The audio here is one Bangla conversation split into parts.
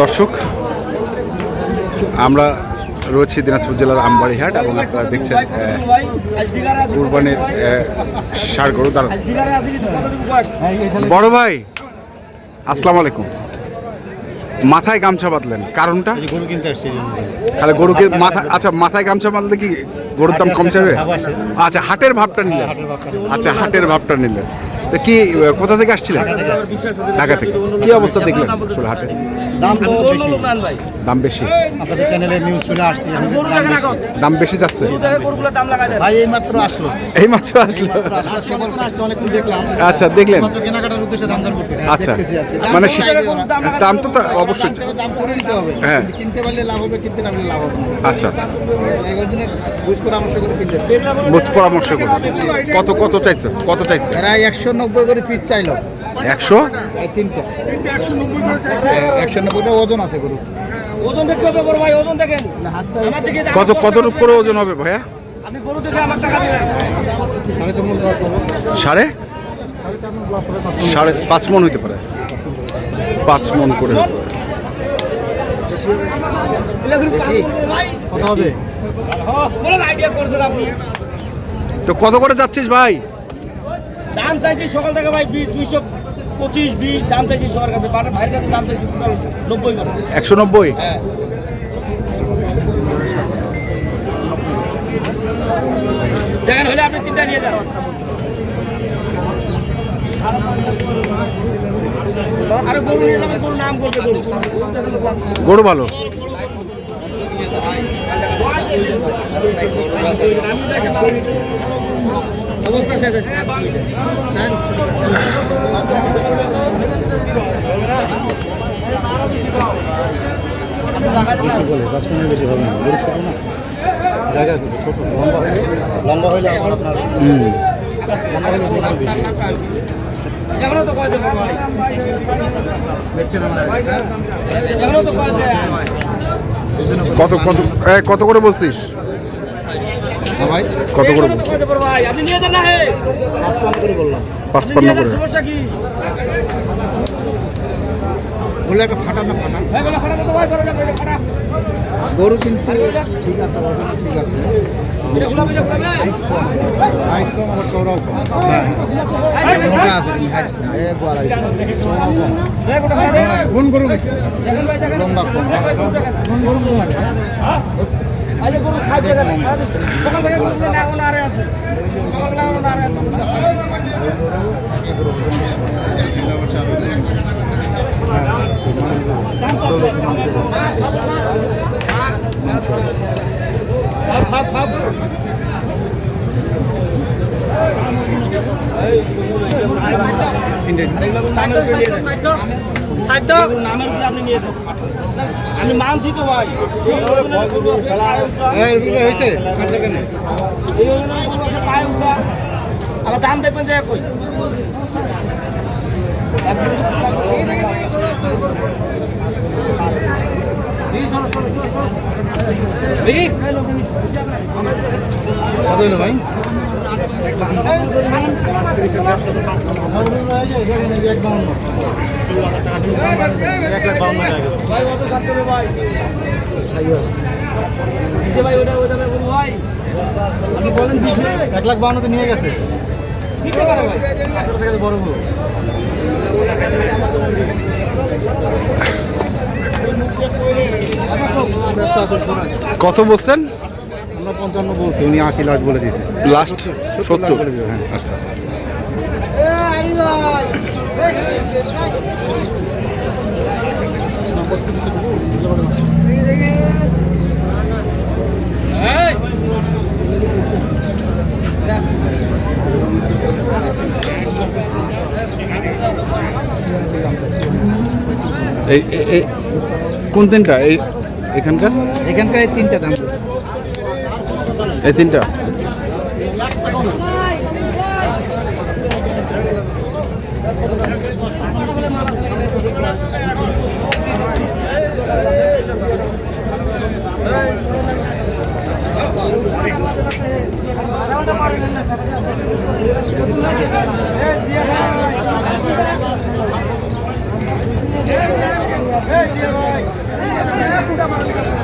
দর্শক আমরা রয়েছি দিনাজপুর জেলার আমবাড়িহাট এবং আপনারা দেখছেন কুরবানির সার গরু দাঁড়ান বড় ভাই আসসালামু আলাইকুম। মাথায় গামছা বাঁধলেন কারণটা? গরু কিনতে তাহলে গরুকে মাথা আচ্ছা মাথায় গামছা বাঁধলে কি গরুর দাম কম যাবে আচ্ছা হাটের ভাবটা নিলেন। আচ্ছা হাটের ভাবটা নিলেন। তো কি কোথা থেকে আসছিলেন? ঢাকা থেকে। কি অবস্থা দেখলেন আসলে হাটের দাম বেশি। দাম বেশি। আপনাদের চ্যানেলে নিউজ আসছে দাম বেশি। যাচ্ছে? ভাই এই মাত্র আসলো? এই মাত্র আচ্ছা দেখলেন। আচ্ছা। মানে। দাম তো অবশ্যই। দাম করে নিতে হবে। হ্যাঁ। কিনতে পারলে লাভ হবে কিনতে না পারলে লাভ হবে আচ্ছা আচ্ছা। বুঝ পরামর্শ করে কিনতেছে। বুঝ পরামর্শ করুন কত কত চাইছে? কত চাইছে? এরা একশো নব্বই করে পিস চাইলো। একশো? এই তিনটা। একশো নব্বইটা ওজন আছে গরু ওজন দেখতে হবে বড় ভাই ওজন দেখেন। কত কত করে ওজন হবে ভাইয়া? আপনি গরু দেখে আমার টাকা দেবেন। সাড়ে হবে। সাড়ে? সাড়ে পাঁচ মন। হইতে পারে। পাঁচ মন করে হবে। ভাই কত হবে? বলেন আইডিয়া করছেন আপনি। তো কত করে যাচ্ছিস ভাই? দাম চাইছি সকাল থেকে ভাই দুইশো পঁচিশ বিশ দাম চাইছি সবার কাছে। ভাইয়ের কাছে দাম চাইছি টোটাল নব্বই করে। একশো নব্বই? হ্যাঁ। দেখেন হলে আপনি তিনটা নিয়ে যান। আরে গরু নিয়ে যাবেন গরু নাম করবে গরু। গরু ভালো। অবস্থা শেষ হয়েছে। লম্বা কত কত কত করে বলছিস? ভাই। কত করে পাঁচপান্ন করে ফাটা গরু কিন্তু ঠিক আছে ঠিক আছে। কম হ্যাঁ। কোন গরু লম্বা গরু নামের উপরে আপনি নিয়ে আমি মানছি তো ভাই। হয়েছে। আবার দাম দেখবেন যে কই? ভাই? এক লাখ বাউন্ন বাউন্নতে নিয়ে গেছে বড়। কত বলছেন আমরা পঞ্চান্ন বলছি উনি আশি লাখ বলে দিয়েছে। লাস্ট সত্তর হ্যাঁ। আচ্ছা। কোন দিনটা? এই এখানকার? এখানকার এই তিনটা দাম। এই তিনটা Hey, dear boy. Hey, dear boy.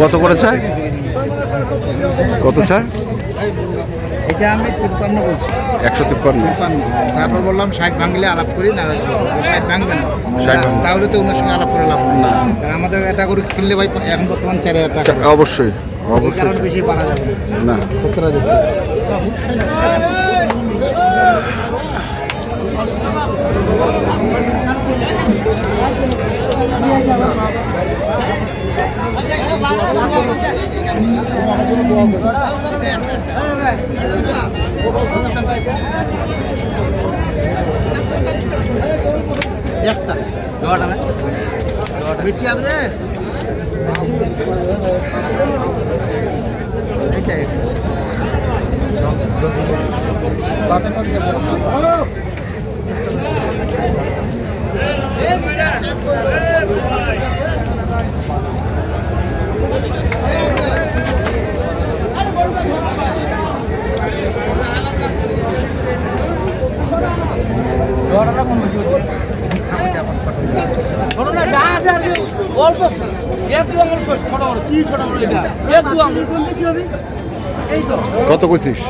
কত করে চায় কত চায়? এটা আমি তিপ্পান্ন বলছি। একশো তিপ্পান্ন। তারপর বললাম ষাট ভাঙলে আলাপ করি না ষাট ভাঙবে না। তাহলে তো অন্য সঙ্গে আলাপ করে লাভ না। আমাদের এটা করে কিনলে ভাই এখন বর্তমান চার হাজার টাকা। অবশ্যই অবশ্যই। বেশি বাড়া যাবে না। না। বেশি আসবে এইটাই বাতে করতে ছোট না যা আছে আর কি অল্প এক দু আঙুল ছোট ছোট বড় কি ছোট বড় এটা? এক দু আঙুল। কি হবে এই তো কত কইছিস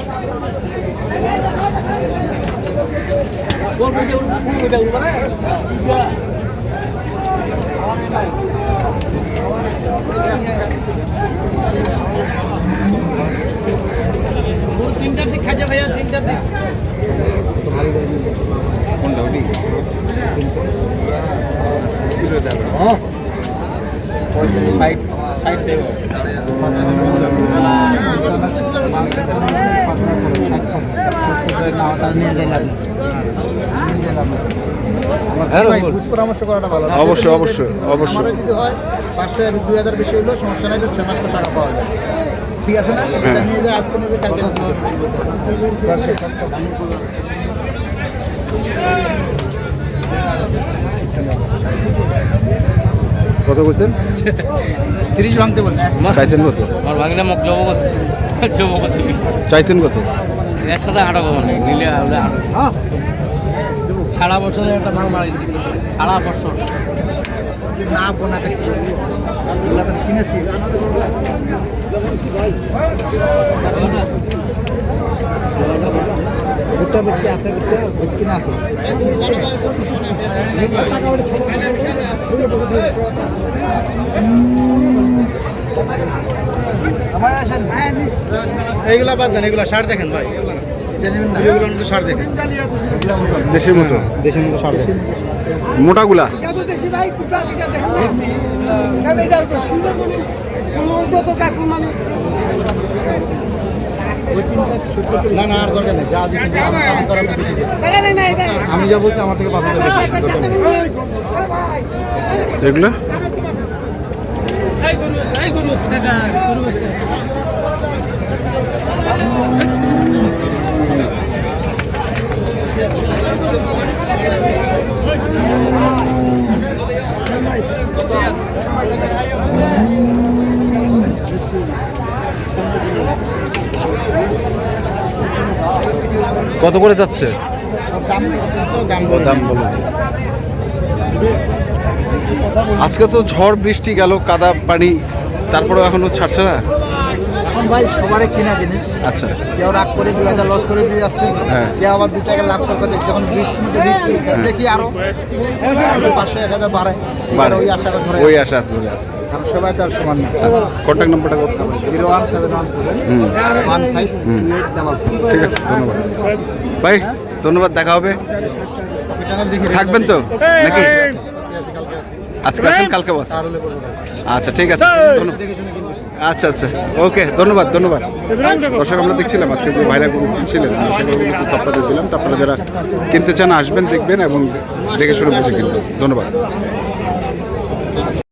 তিনটার দিক খাজা ভাইয়া তিনটার দিক। কোনটা ওটি নিয়ে পরামর্শ করাটা ভালো। অবশ্যই, অবশ্যই, অবশ্যই। যদি হয় পাঁচশো এক দুই হাজার বেশি হলেও সমস্যা নাই ছয় মাস পর টাকা পাওয়া যায়। ঠিক আছে না? এটা নিয়ে যায় আজকে নিয়ে যায় কালকে নিয়ে যাবে। কত কইছেন তিরিশ ভাঙতে বলছি। চাইছেন কত? আমার ভাঙলে মোক জব জব চাইছেন কত? এর সাথে আটো মানে নিলে হলে আটো সারা বছরে একটা ভাঙ মারি দিই। সারা বছর। না বোনাকে কি করব? এগুলো তো কিনেছি। ভুট্টা বেচছি আছে ভুট্টা না আছে। এইগুলা বাদ দেন এগুলা সার দেখেন ভাই। এগুলো মতো সার দেখেন। দেশের মতো। দেশের মতো সার দেখেন। মোটাগুলা। তিনটা সত্তর না না, আর দরকার নেই। যা আমি যা বলছি, আমার থেকে পাঁচ হাজার বেশি দরকার নেই। এগুলা? কত করে যাচ্ছে? দাম আজকে তো ঝড় বৃষ্টি গেল কাদা পানি তারপরে এখনও ছাড়ছে না? এখন ভাই সবারই কিনা জিনিস। আচ্ছা। কেউ রাগ করে দুই হাজার লস করে দিয়ে যাচ্ছে হ্যাঁ। কেউ আবার দু টাকা লাভ করতে যখন বৃষ্টির মধ্যে দিচ্ছি দেখি আরও। পাঁচশো এক হাজার বাড়ে। ওই আশা ধরে ওই আশা ধরে আছে। সবাই তো আর সমান না। আচ্ছা কন্ট্যাক্ট নাম্বারটা করতে হবে। Zero one seven one seven. One five two eight double ঠিক আছে ধন্যবাদ। ভাই ধন্যবাদ দেখা হবে। থাকবেন তো? নাকি? আজকে আসেন কালকে বস আর হলে বলব আচ্ছা ঠিক আছে। আচ্ছা আচ্ছা। ওকে ধন্যবাদ ধন্যবাদ। দর্শক আমরা দেখছিলাম আজকে যে ভাইরা গরু কিনছিলেন তো আপনাদের দিলাম। তো আপনারা যারা কিনতে চান আসবেন দেখবেন এবং দেখে শুনে বুঝে কিনবেন। ধন্যবাদ।